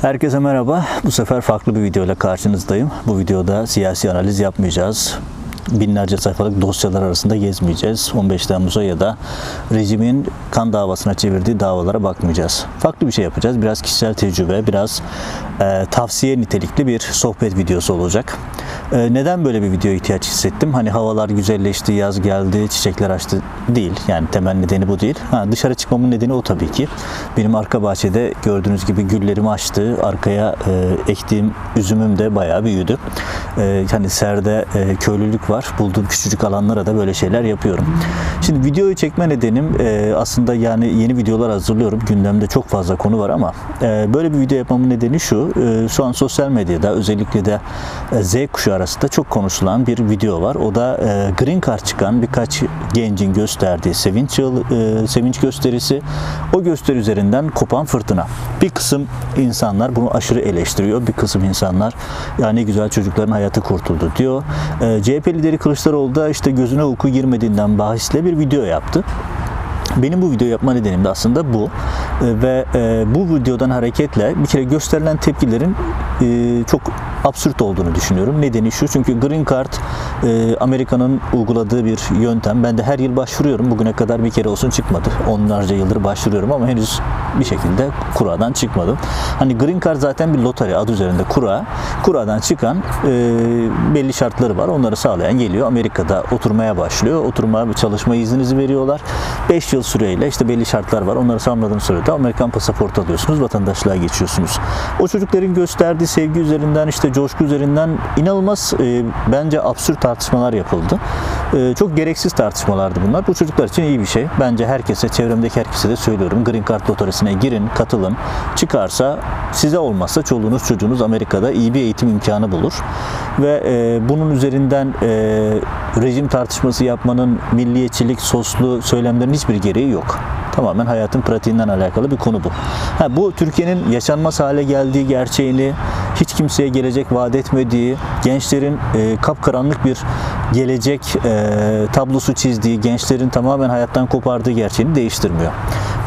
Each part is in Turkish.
Herkese merhaba. Bu sefer farklı bir video ile karşınızdayım. Bu videoda siyasi analiz yapmayacağız. Binlerce sayfalık dosyalar arasında gezmeyeceğiz. 15 Temmuz'a ya da rejimin kan davasına çevirdiği davalara bakmayacağız. Farklı bir şey yapacağız. Biraz kişisel tecrübe, biraz e, tavsiye nitelikli bir sohbet videosu olacak. E, neden böyle bir video ihtiyaç hissettim? Hani havalar güzelleşti, yaz geldi, çiçekler açtı değil. Yani temel nedeni bu değil. Ha, dışarı çıkmamın nedeni o tabii ki. Benim arka bahçede gördüğünüz gibi güllerimi açtı. Arkaya e, ektiğim üzümüm de bayağı büyüdü. E, hani serde e, köylülük var. Bulduğum küçücük alanlara da böyle şeyler yapıyorum. Şimdi videoyu çekme nedenim e, aslında yani yeni videolar hazırlıyorum. Gündemde çok fazla konu var ama e, böyle bir video yapmamın nedeni şu. E, şu an sosyal medyada özellikle de e, Z kuşağı arasında çok konuşulan bir video var. O da e, Green Card çıkan birkaç gencin gösterdiği sevinç e, sevinç gösterisi. O gösteri üzerinden kopan fırtına. Bir kısım insanlar bunu aşırı eleştiriyor. Bir kısım insanlar ya ne güzel çocukların hayatı kurtuldu diyor. E, CHP lideri Kılıçdaroğlu da işte gözüne uyku girmediğinden bahisle bir video yaptı. Benim bu video yapma nedenim de aslında bu. E, Ve e, bu videodan hareketle bir kere gösterilen tepkilerin e, çok absürt olduğunu düşünüyorum. Nedeni şu çünkü Green Card e, Amerika'nın uyguladığı bir yöntem. Ben de her yıl başvuruyorum. Bugüne kadar bir kere olsun çıkmadı. Onlarca yıldır başvuruyorum ama henüz bir şekilde kuradan çıkmadım. Hani Green Card zaten bir lotari adı üzerinde kura. Kuradan çıkan belli şartları var. Onları sağlayan geliyor. Amerika'da oturmaya başlıyor. Oturma çalışma izninizi veriyorlar. 5 yıl süreyle işte belli şartlar var. Onları sağladığınız sürede Amerikan pasaportu alıyorsunuz. Vatandaşlığa geçiyorsunuz. O çocukların gösterdiği sevgi üzerinden işte coşku üzerinden inanılmaz e, bence absürt tartışmalar yapıldı. E, çok gereksiz tartışmalardı bunlar. Bu çocuklar için iyi bir şey. Bence herkese, çevremdeki herkese de söylüyorum. Green Card lotarisine girin, katılın. Çıkarsa size olmazsa çoluğunuz çocuğunuz Amerika'da iyi bir eğitim imkanı bulur. Ve e, bunun üzerinden e, rejim tartışması yapmanın milliyetçilik, soslu söylemlerin hiçbir gereği yok. Tamamen hayatın pratiğinden alakalı bir konu bu. Ha, bu Türkiye'nin yaşanmaz hale geldiği gerçeğini, hiç kimseye gelecek vaat etmediği, gençlerin e, kapkaranlık bir gelecek e, tablosu çizdiği, gençlerin tamamen hayattan kopardığı gerçeğini değiştirmiyor.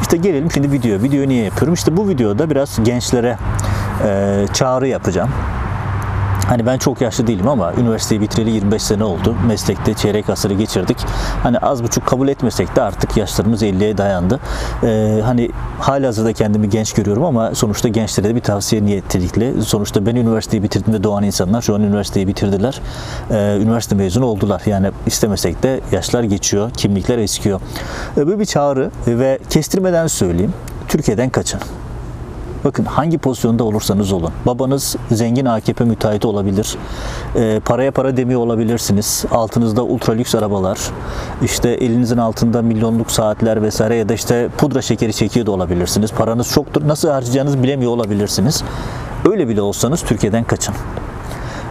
İşte gelelim şimdi videoya. Videoyu niye yapıyorum? İşte bu videoda biraz gençlere e, çağrı yapacağım. Hani ben çok yaşlı değilim ama üniversiteyi bitireli 25 sene oldu. Meslekte çeyrek asırı geçirdik. Hani az buçuk kabul etmesek de artık yaşlarımız 50'ye dayandı. Ee, hani halihazırda kendimi genç görüyorum ama sonuçta gençlere de bir tavsiye niyetlilikle. Sonuçta ben üniversiteyi bitirdiğimde doğan insanlar şu an üniversiteyi bitirdiler. Ee, üniversite mezunu oldular. Yani istemesek de yaşlar geçiyor, kimlikler eskiyor. Ee, bu bir çağrı ve kestirmeden söyleyeyim. Türkiye'den kaçın. Bakın hangi pozisyonda olursanız olun. Babanız zengin AKP müteahhiti olabilir. Ee, paraya para demiyor olabilirsiniz. Altınızda ultra lüks arabalar. işte elinizin altında milyonluk saatler vesaire ya da işte pudra şekeri çekiyor da olabilirsiniz. Paranız çoktur. Nasıl harcayacağınızı bilemiyor olabilirsiniz. Öyle bile olsanız Türkiye'den kaçın.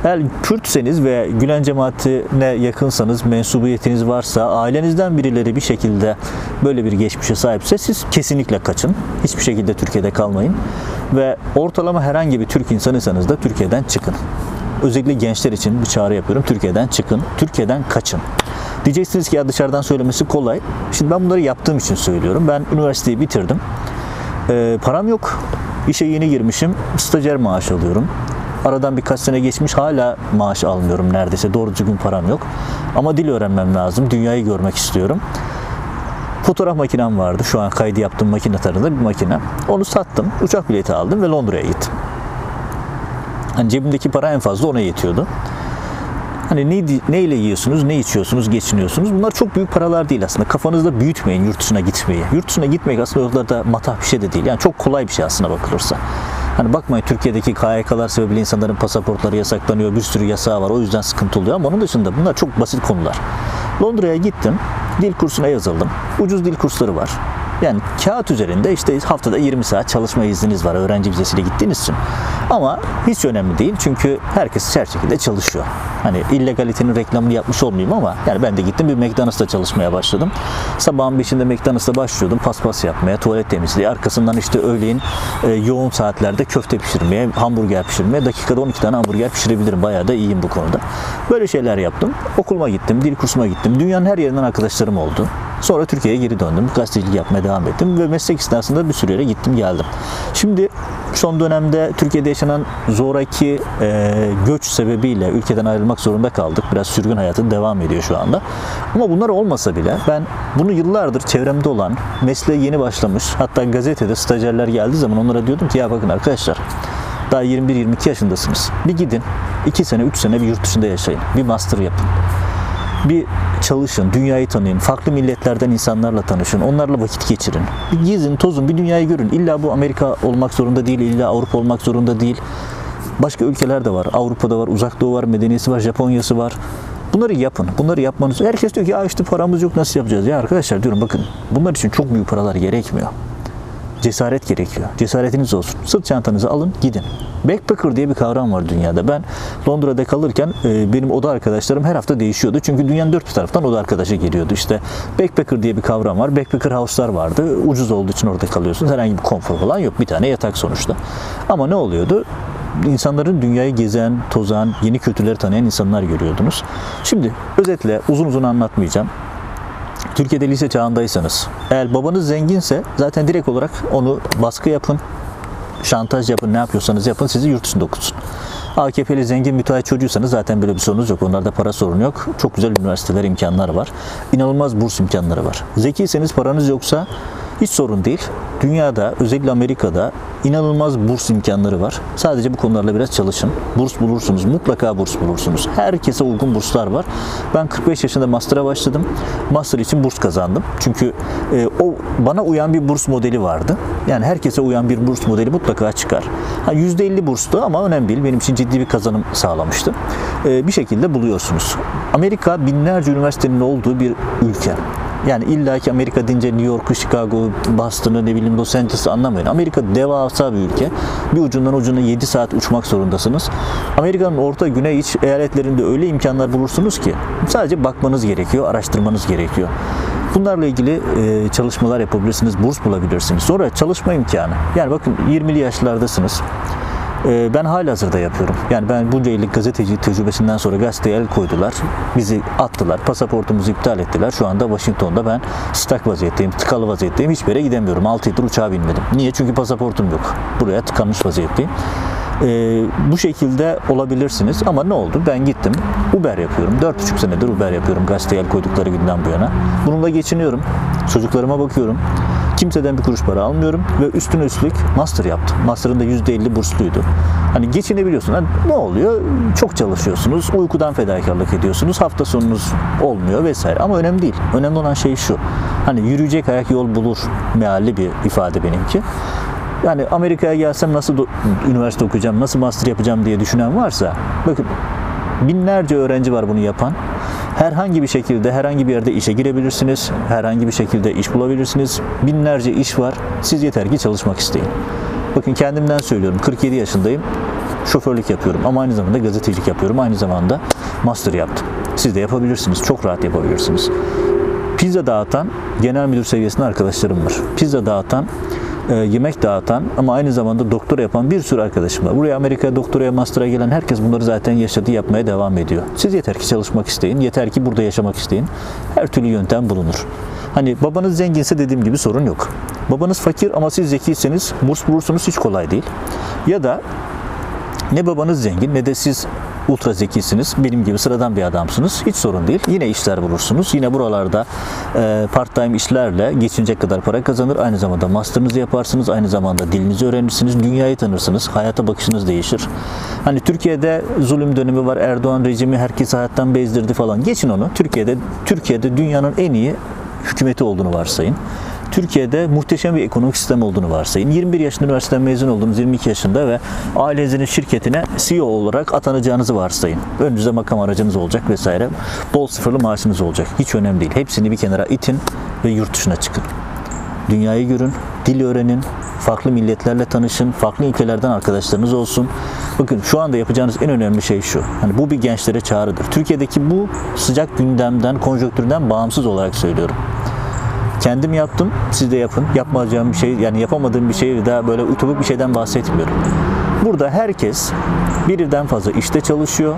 Eğer Kürtseniz ve Gülen cemaatine yakınsanız, mensubiyetiniz varsa, ailenizden birileri bir şekilde böyle bir geçmişe sahipse siz kesinlikle kaçın. Hiçbir şekilde Türkiye'de kalmayın. Ve ortalama herhangi bir Türk insanıysanız da Türkiye'den çıkın. Özellikle gençler için bir çağrı yapıyorum. Türkiye'den çıkın, Türkiye'den kaçın. Diyeceksiniz ki ya dışarıdan söylemesi kolay. Şimdi ben bunları yaptığım için söylüyorum. Ben üniversiteyi bitirdim. Ee, param yok. İşe yeni girmişim. Stajyer maaş alıyorum. Aradan birkaç sene geçmiş hala maaş almıyorum neredeyse. Doğru düzgün param yok. Ama dil öğrenmem lazım. Dünyayı görmek istiyorum. Fotoğraf makinem vardı. Şu an kaydı yaptığım makine tarafında bir makine. Onu sattım. Uçak bileti aldım ve Londra'ya gittim. Hani cebimdeki para en fazla ona yetiyordu. Hani ne, ne ile yiyorsunuz, ne içiyorsunuz, geçiniyorsunuz? Bunlar çok büyük paralar değil aslında. Kafanızda büyütmeyin yurt dışına gitmeyi. Yurt dışına gitmek aslında oralarda matah bir şey de değil. Yani çok kolay bir şey aslına bakılırsa. Hani bakmayın Türkiye'deki KYK'lar sebebiyle insanların pasaportları yasaklanıyor. Bir sürü yasağı var. O yüzden sıkıntı oluyor. Ama onun dışında bunlar çok basit konular. Londra'ya gittim. Dil kursuna yazıldım. Ucuz dil kursları var. Yani kağıt üzerinde işte haftada 20 saat çalışma izniniz var öğrenci vizesiyle gittiğiniz için. Ama hiç önemli değil çünkü herkes her şekilde çalışıyor. Hani illegalitenin reklamını yapmış olmayayım ama yani ben de gittim bir McDonald's'ta çalışmaya başladım. Sabahın 5'inde McDonald's'ta başlıyordum paspas yapmaya, tuvalet temizliği. Arkasından işte öğleyin e, yoğun saatlerde köfte pişirmeye, hamburger pişirmeye. Dakikada 12 tane hamburger pişirebilirim. Bayağı da iyiyim bu konuda. Böyle şeyler yaptım. Okuluma gittim, dil kursuma gittim. Dünyanın her yerinden arkadaşlarım oldu. Sonra Türkiye'ye geri döndüm. Gazetecilik yapmaya devam ettim ve meslek esnasında bir süre gittim geldim. Şimdi son dönemde Türkiye'de yaşanan zoraki e, göç sebebiyle ülkeden ayrılmak zorunda kaldık. Biraz sürgün hayatı devam ediyor şu anda. Ama bunlar olmasa bile ben bunu yıllardır çevremde olan, mesleğe yeni başlamış, hatta gazetede stajyerler geldiği zaman onlara diyordum ki ya bakın arkadaşlar daha 21-22 yaşındasınız. Bir gidin 2 sene 3 sene bir yurt dışında yaşayın. Bir master yapın. Bir çalışın, dünyayı tanıyın, farklı milletlerden insanlarla tanışın, onlarla vakit geçirin. Bir gezin, tozun, bir dünyayı görün. İlla bu Amerika olmak zorunda değil, illa Avrupa olmak zorunda değil. Başka ülkeler de var. Avrupa'da var, Uzak Doğu var, medeniyesi var, Japonya'sı var. Bunları yapın. Bunları yapmanız. Herkes diyor ki ya işte paramız yok nasıl yapacağız? Ya arkadaşlar diyorum bakın bunlar için çok büyük paralar gerekmiyor cesaret gerekiyor. Cesaretiniz olsun. Sırt çantanızı alın gidin. Backpacker diye bir kavram var dünyada. Ben Londra'da kalırken e, benim oda arkadaşlarım her hafta değişiyordu. Çünkü dünyanın dört bir taraftan oda arkadaşı geliyordu. İşte backpacker diye bir kavram var. Backpacker house'lar vardı. Ucuz olduğu için orada kalıyorsunuz. Herhangi bir konfor falan yok. Bir tane yatak sonuçta. Ama ne oluyordu? insanların dünyayı gezen, tozan, yeni kültürleri tanıyan insanlar görüyordunuz. Şimdi özetle uzun uzun anlatmayacağım. Türkiye'de lise çağındaysanız, eğer babanız zenginse zaten direkt olarak onu baskı yapın, şantaj yapın, ne yapıyorsanız yapın sizi yurt dışında okutsun. AKP'li zengin müteahhit çocuğuysanız zaten böyle bir sorunuz yok. Onlarda para sorunu yok. Çok güzel üniversiteler imkanları var. İnanılmaz burs imkanları var. Zekiyseniz paranız yoksa hiç sorun değil. Dünyada özellikle Amerika'da inanılmaz burs imkanları var. Sadece bu konularla biraz çalışın. Burs bulursunuz. Mutlaka burs bulursunuz. Herkese uygun burslar var. Ben 45 yaşında master'a başladım. Master için burs kazandım. Çünkü e, o bana uyan bir burs modeli vardı. Yani herkese uyan bir burs modeli mutlaka çıkar. Ha, %50 burstu ama önemli değil. Benim için ciddi bir kazanım sağlamıştı. E, bir şekilde buluyorsunuz. Amerika binlerce üniversitenin olduğu bir ülke. Yani illa ki Amerika deyince New York'u, Chicago, Boston'ı ne bileyim Los Angeles'ı anlamayın. Amerika devasa bir ülke. Bir ucundan ucuna 7 saat uçmak zorundasınız. Amerika'nın orta güney iç eyaletlerinde öyle imkanlar bulursunuz ki sadece bakmanız gerekiyor, araştırmanız gerekiyor. Bunlarla ilgili e, çalışmalar yapabilirsiniz, burs bulabilirsiniz. Sonra çalışma imkanı. Yani bakın 20'li yaşlardasınız. Ee, ben hala hazırda yapıyorum. Yani ben bunca yıllık gazeteci tecrübesinden sonra gazeteye el koydular. Bizi attılar. Pasaportumuzu iptal ettiler. Şu anda Washington'da ben stak vaziyetteyim. Tıkalı vaziyetteyim. Hiçbir yere gidemiyorum. 6 yıldır uçağa binmedim. Niye? Çünkü pasaportum yok. Buraya tıkanmış vaziyetteyim. Ee, bu şekilde olabilirsiniz ama ne oldu? Ben gittim Uber yapıyorum. 4,5 senedir Uber yapıyorum gazeteye el koydukları günden bu yana. Bununla geçiniyorum. Çocuklarıma bakıyorum. Kimseden bir kuruş para almıyorum ve üstüne üstlük master yaptım. Master'ın da %50 bursluydu. Hani geçinebiliyorsun. Hani ne oluyor? Çok çalışıyorsunuz. Uykudan fedakarlık ediyorsunuz. Hafta sonunuz olmuyor vesaire. Ama önemli değil. Önemli olan şey şu. Hani yürüyecek ayak yol bulur mealli bir ifade benimki. Yani Amerika'ya gelsem nasıl do- üniversite okuyacağım, nasıl master yapacağım diye düşünen varsa bakın binlerce öğrenci var bunu yapan. Herhangi bir şekilde herhangi bir yerde işe girebilirsiniz. Herhangi bir şekilde iş bulabilirsiniz. Binlerce iş var. Siz yeter ki çalışmak isteyin. Bakın kendimden söylüyorum. 47 yaşındayım. Şoförlük yapıyorum ama aynı zamanda gazetecilik yapıyorum. Aynı zamanda master yaptım. Siz de yapabilirsiniz. Çok rahat yapabilirsiniz. Pizza dağıtan genel müdür seviyesinde arkadaşlarım var. Pizza dağıtan e, yemek dağıtan ama aynı zamanda doktora yapan bir sürü arkadaşım var. Buraya Amerika'ya doktoraya, master'a gelen herkes bunları zaten yaşadı, yapmaya devam ediyor. Siz yeter ki çalışmak isteyin, yeter ki burada yaşamak isteyin. Her türlü yöntem bulunur. Hani babanız zenginse dediğim gibi sorun yok. Babanız fakir ama siz zekiyseniz burs bulursunuz hiç kolay değil. Ya da ne babanız zengin ne de siz ultra zekisiniz. Benim gibi sıradan bir adamsınız. Hiç sorun değil. Yine işler bulursunuz. Yine buralarda e, part time işlerle geçinecek kadar para kazanır. Aynı zamanda master'ınızı yaparsınız. Aynı zamanda dilinizi öğrenirsiniz. Dünyayı tanırsınız. Hayata bakışınız değişir. Hani Türkiye'de zulüm dönemi var. Erdoğan rejimi herkesi hayattan bezdirdi falan. Geçin onu. Türkiye'de Türkiye'de dünyanın en iyi hükümeti olduğunu varsayın. Türkiye'de muhteşem bir ekonomik sistem olduğunu varsayın. 21 yaşında üniversiteden mezun oldunuz, 22 yaşında ve ailenizin şirketine CEO olarak atanacağınızı varsayın. Önünüzde makam aracınız olacak vesaire. Bol sıfırlı maaşınız olacak. Hiç önemli değil. Hepsini bir kenara itin ve yurt dışına çıkın. Dünyayı görün, dil öğrenin, farklı milletlerle tanışın, farklı ülkelerden arkadaşlarınız olsun. Bakın şu anda yapacağınız en önemli şey şu. Hani bu bir gençlere çağrıdır. Türkiye'deki bu sıcak gündemden, konjonktürden bağımsız olarak söylüyorum. Kendim yaptım, siz de yapın. Yapmayacağım bir şey, yani yapamadığım bir şey daha böyle ütopik bir şeyden bahsetmiyorum. Burada herkes birden fazla işte çalışıyor.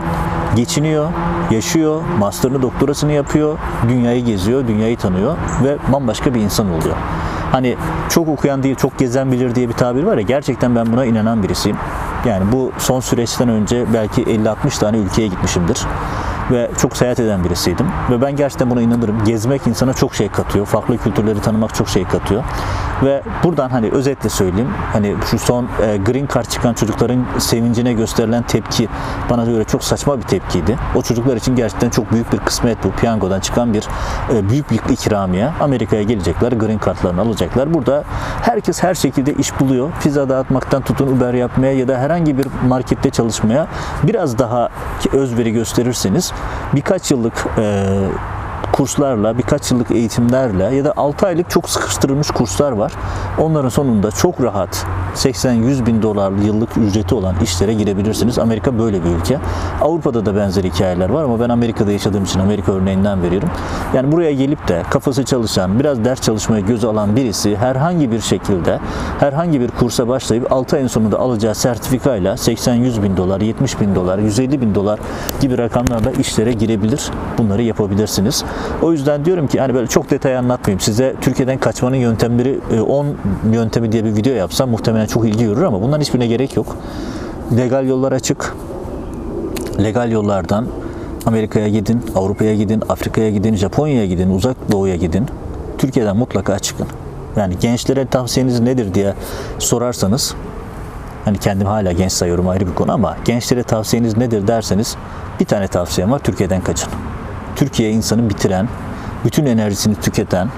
geçiniyor, yaşıyor, master'ını, doktorasını yapıyor, dünyayı geziyor, dünyayı tanıyor ve bambaşka bir insan oluyor. Hani çok okuyan değil, çok gezen bilir diye bir tabir var ya gerçekten ben buna inanan birisiyim. Yani bu son süreçten önce belki 50-60 tane ülkeye gitmişimdir ve çok seyahat eden birisiydim. Ve ben gerçekten buna inanırım. Gezmek insana çok şey katıyor. Farklı kültürleri tanımak çok şey katıyor. Ve buradan hani özetle söyleyeyim. Hani şu son e, green card çıkan çocukların sevincine gösterilen tepki bana göre çok saçma bir tepkiydi. O çocuklar için gerçekten çok büyük bir kısmet bu. Piyangodan çıkan bir e, büyük bir ikramiye. Amerika'ya gelecekler, green cardlarını alacaklar. Burada herkes her şekilde iş buluyor. Pizza dağıtmaktan tutun Uber yapmaya ya da herhangi bir markette çalışmaya biraz daha özveri gösterirseniz birkaç yıllık e, kurslarla, birkaç yıllık eğitimlerle ya da 6 aylık çok sıkıştırılmış kurslar var. Onların sonunda çok rahat 80-100 bin dolar yıllık ücreti olan işlere girebilirsiniz. Amerika böyle bir ülke. Avrupa'da da benzer hikayeler var ama ben Amerika'da yaşadığım için Amerika örneğinden veriyorum. Yani buraya gelip de kafası çalışan, biraz ders çalışmaya göz alan birisi herhangi bir şekilde herhangi bir kursa başlayıp 6 ayın sonunda alacağı sertifikayla 80-100 bin dolar, 70 bin dolar, 150 bin dolar gibi rakamlarla işlere girebilir. Bunları yapabilirsiniz. O yüzden diyorum ki hani böyle çok detay anlatmayayım. Size Türkiye'den kaçmanın yöntemleri e, 10 yöntemi diye bir video yapsam muhtemelen çok ilgi görür ama bunların hiçbirine gerek yok. Legal yollar açık. Legal yollardan Amerika'ya gidin, Avrupa'ya gidin, Afrika'ya gidin, Japonya'ya gidin, Uzak Doğu'ya gidin. Türkiye'den mutlaka çıkın. Yani gençlere tavsiyeniz nedir diye sorarsanız hani kendim hala genç sayıyorum ayrı bir konu ama gençlere tavsiyeniz nedir derseniz bir tane tavsiyem var Türkiye'den kaçın. Türkiye insanı bitiren, bütün enerjisini tüketen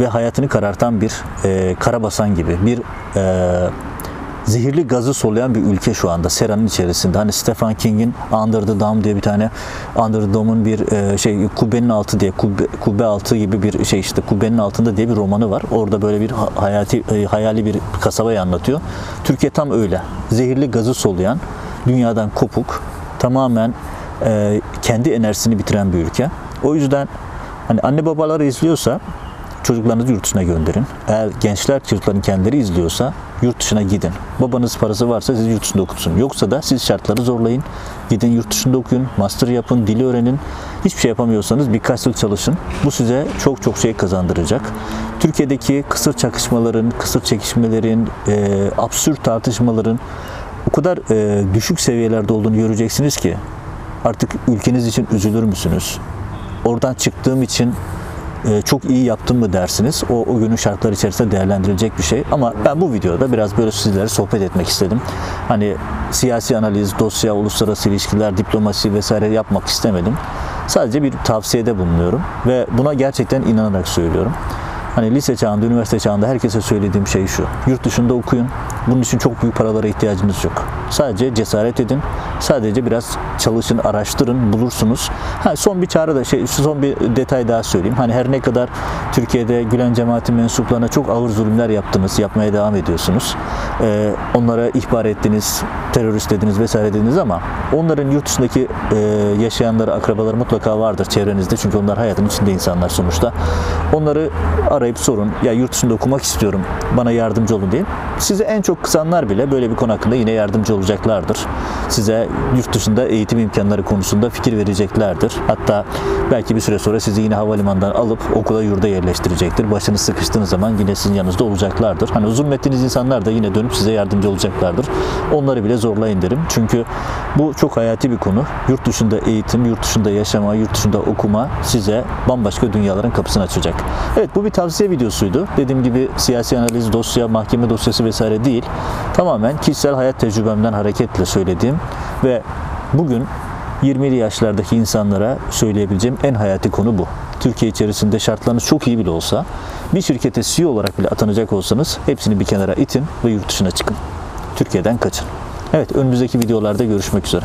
ve hayatını karartan bir e, karabasan gibi bir e, zehirli gazı soluyan bir ülke şu anda Sera'nın içerisinde. Hani Stephen King'in Under the Dome diye bir tane Under the Dome'un bir e, şey kubbenin altı diye kubbe, kubbe altı gibi bir şey işte kubbenin altında diye bir romanı var. Orada böyle bir ha- hayati e, hayali bir kasabayı anlatıyor. Türkiye tam öyle. Zehirli gazı soluyan, dünyadan kopuk, tamamen e, kendi enerjisini bitiren bir ülke. O yüzden hani anne babaları izliyorsa çocuklarınızı yurt dışına gönderin. Eğer gençler çocukların kendileri izliyorsa yurt dışına gidin. Babanız parası varsa sizi yurt dışında okutsun. Yoksa da siz şartları zorlayın. Gidin yurt dışında okuyun, master yapın, dili öğrenin. Hiçbir şey yapamıyorsanız birkaç yıl çalışın. Bu size çok çok şey kazandıracak. Türkiye'deki kısır çakışmaların, kısır çekişmelerin, e, absürt tartışmaların o kadar e, düşük seviyelerde olduğunu göreceksiniz ki artık ülkeniz için üzülür müsünüz? Oradan çıktığım için e, çok iyi yaptım mı dersiniz. O, o günün şartları içerisinde değerlendirilecek bir şey. Ama ben bu videoda biraz böyle sizlere sohbet etmek istedim. Hani siyasi analiz, dosya, uluslararası ilişkiler, diplomasi vesaire yapmak istemedim. Sadece bir tavsiyede bulunuyorum ve buna gerçekten inanarak söylüyorum. Hani lise çağında, üniversite çağında herkese söylediğim şey şu. Yurt dışında okuyun. Bunun için çok büyük paralara ihtiyacınız yok. Sadece cesaret edin. Sadece biraz çalışın, araştırın, bulursunuz. Ha, son bir çağrı da şey, son bir detay daha söyleyeyim. Hani her ne kadar Türkiye'de Gülen cemaati mensuplarına çok ağır zulümler yaptınız, yapmaya devam ediyorsunuz. Ee, onlara ihbar ettiniz, terörist dediniz vesaire dediniz ama onların yurt dışındaki e, yaşayanları, akrabaları mutlaka vardır çevrenizde. Çünkü onlar hayatın içinde insanlar sonuçta. Onları arayıp sorun. Ya yurt dışında okumak istiyorum. Bana yardımcı olun diye. Size en çok kısanlar bile böyle bir konu hakkında yine yardımcı olacaklardır. Size yurt dışında eğitim imkanları konusunda fikir vereceklerdir. Hatta belki bir süre sonra sizi yine havalimanından alıp okula yurda yerleştirecektir. Başınız sıkıştığınız zaman yine sizin yanınızda olacaklardır. Hani zulmettiğiniz insanlar da yine dönüp size yardımcı olacaklardır. Onları bile zorlayın derim. Çünkü bu çok hayati bir konu. Yurt dışında eğitim, yurt dışında yaşama, yurt dışında okuma size bambaşka dünyaların kapısını açacak. Evet bu bir tavsiye videosuydu. Dediğim gibi siyasi analiz, dosya, mahkeme dosyası vesaire değil. Tamamen kişisel hayat tecrübemden hareketle söylediğim ve bugün 20'li yaşlardaki insanlara söyleyebileceğim en hayati konu bu. Türkiye içerisinde şartlarınız çok iyi bile olsa bir şirkete CEO olarak bile atanacak olsanız hepsini bir kenara itin ve yurt dışına çıkın. Türkiye'den kaçın. Evet önümüzdeki videolarda görüşmek üzere.